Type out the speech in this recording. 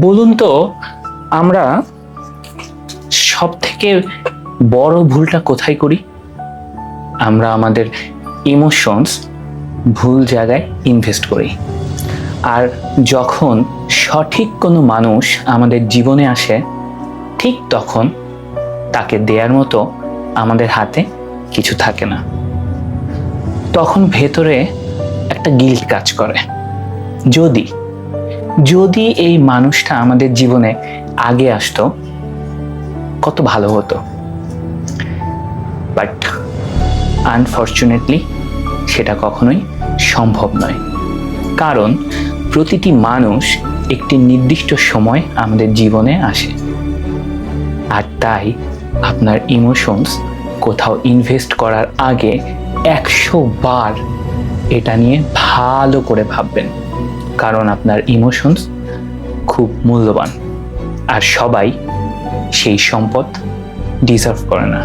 বলুন তো, আমরা সব থেকে বড় ভুলটা কোথায় করি? আমরা আমাদের ইমোশনস ভুল জায়গায় ইনভেস্ট করি। আর যখন সঠিক কোনো মানুষ আমাদের জীবনে আসে, ঠিক তখন তাকে দেওয়ার মতো আমাদের হাতে কিছু থাকে না। তখন ভেতরে একটা গিল্ট কাজ করে। যদি যদি এই মানুষটা আমাদের জীবনে আগে আসতো, কত ভালো হতো। বাট আনফর্চুনেটলি সেটা কখনোই সম্ভব নয়। কারণ প্রতিটি মানুষ একটি নির্দিষ্ট সময় আমাদের জীবনে আসে। আর তাই আপনার ইমোশনস কোথাও ইনভেস্ট করার আগে একশো বার এটা নিয়ে ভালো করে ভাববেন। কারণ আপনার ইমোশনস খুব মূল্যবান। আর সবাই সেই সম্পদ ডিজার্ভ করে না।